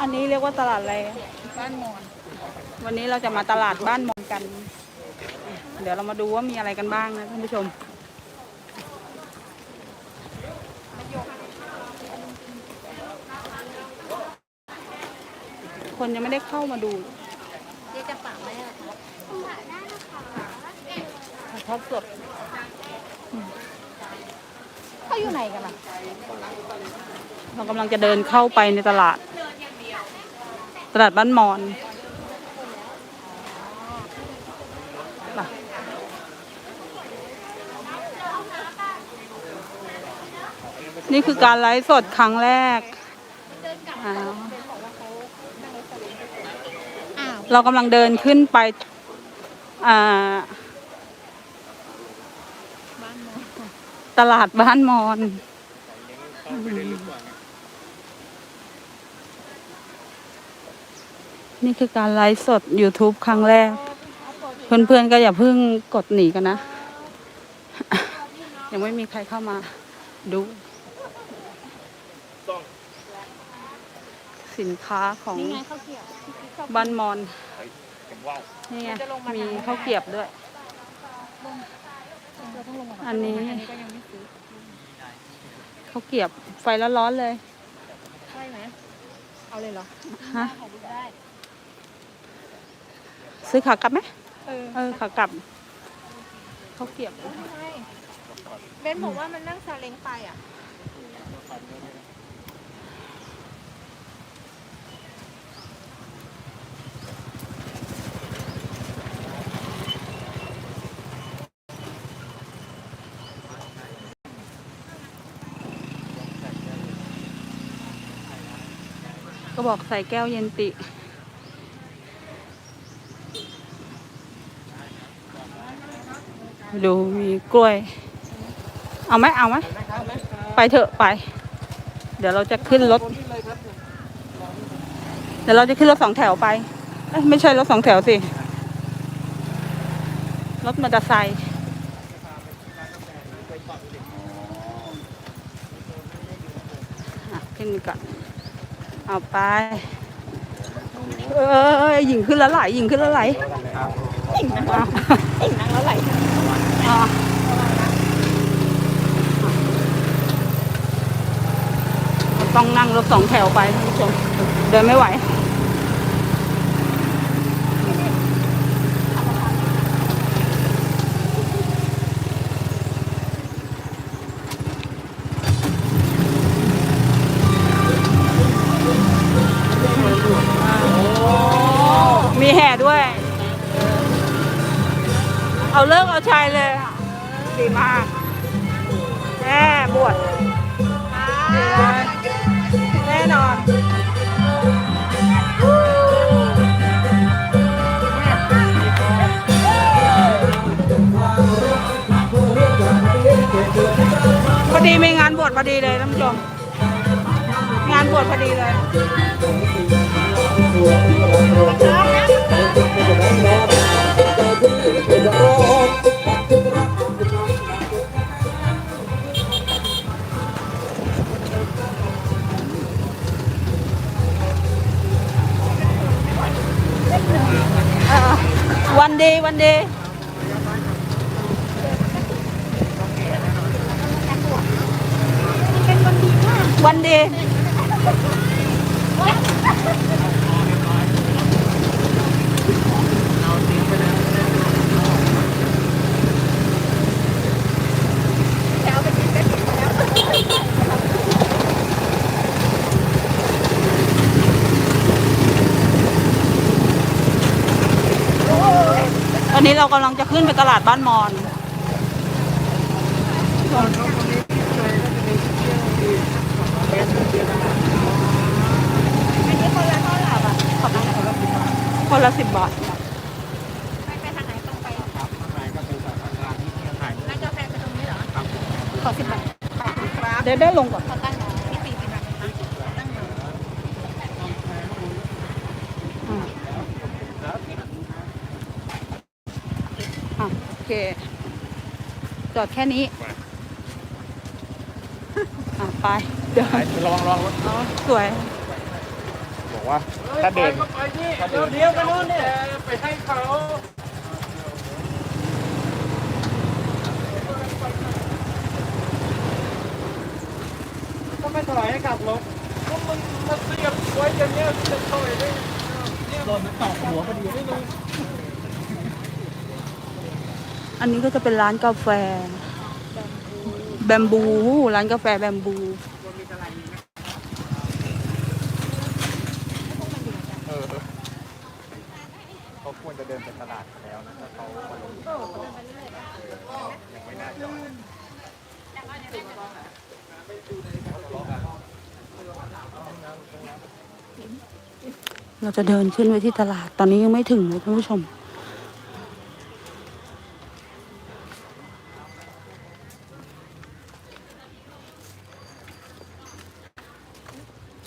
อันนี้เรียกว่าตลาดอะไร บ้านมอน วันนี้เราจะมาตลาดบ้านมอนกัน เดี๋ยวเรามาดูว่ามีอะไรกันบ้างนะท่านผู้ชม คนยังไม่ได้เข้ามาดูเจ๊จะฝากไหมอะคะถ่ายทอดสดเขาอยู่ไหนกันล่ะ เรากำลังจะเดินเข้าไปในตลาด ตลาดบ้านมอนนี่คือการไลฟ์สดครั้งแรก เรากำลังเดินขึ้นไปตลาดบ้านมอน นี่คือการไลฟ์สด YouTube ครั้งแรก เพื่อนๆก็อย่าเพิ่งกดหนีกันนะ ยังไม่มีใครเข้ามาดูสินค้าของนี่ไงข้าวเกรี๊ยวบ้านมอน นี่ไงมีข้าวเกรียบด้วยเราต้องลงมาอันนี้อันนี้ก็ยังไม่ซื้อข้าวเกรียบไฟร้อนๆเลยใช่ไหมเอาเลยเหรอฮะถ่ายรูปได้ ซื้อขากลับไหมเออเออขากลับข้าวเกรียบไม่ใช่เบนบอกว่ามันนั่งซาเล้งไปอะก็บอกใส่แก้วเย็นติ ดูมีกล้วย เอาไหมเอาไหมไปเถอะไป เดี๋ยวเราจะขึ้นรถ เดี๋ยวเราจะขึ้นรถสองแถวไปเอ้ยไม่ใช่รถสองแถวสิ รถมอเตอร์ไซค์อะขึ้นก่อนเอาไป เอ้ยหญิงขึ้นแล้วไหลหญิงขึ้นแล้วไหลยิงนั่งแล้วหญิงนั่งแล้วไหล ต้องนั่งรถสองแถวไปท่านผู้ชมเดินไม่ไหวมีแห่ด้วย เอาเลิกเอาชัยเลย ดีมาก อดีมีงานบวชพอดีเลยท่านผู้ชม งานบวชพอดีเลยวันดีวันดี วันดีตอนนี้เรากำลังจะขึ้นไปตลาดบ้านมอน อันนี้คนละเท่าไหร่อะขอบคุณค่ะคนละสิบบาทไปไปทางไหนตรงไปร้านกาแฟตรงนี้เหรอขอสิบบาทขอบคุณครับเดี๋ยวได้ลงก่อนขอตั้งหน่อยพี่สี่สิบบาทตั้งหน่อยอ่าอะโอเคจอดแค่นี้ อะไปเดี๋ยวระวังระวังรถอ๋อสวย บอกว่า ถ้าเดินไปนี่เดี๋ยวเดี๋ยวไปนู่นเนี่ยไปให้เขาก็ไม่ถอยให้กลับรถก็มึงมาเสียบไว้อย่างเงี้ยจะถอยได้โดนมันตอกหัวพอดีไม่รู้อันนี้ก็จะเป็นร้านกาแฟ แบมบูร้านกาแฟแบมบูเขาควรจะเดินไปตลาดแล้วนะถ้าเขายังไม่น่าจอดเราจะเดินขึ้นไปที่ตลาด ตอนนี้ยังไม่ถึงเลยท่านผู้ชม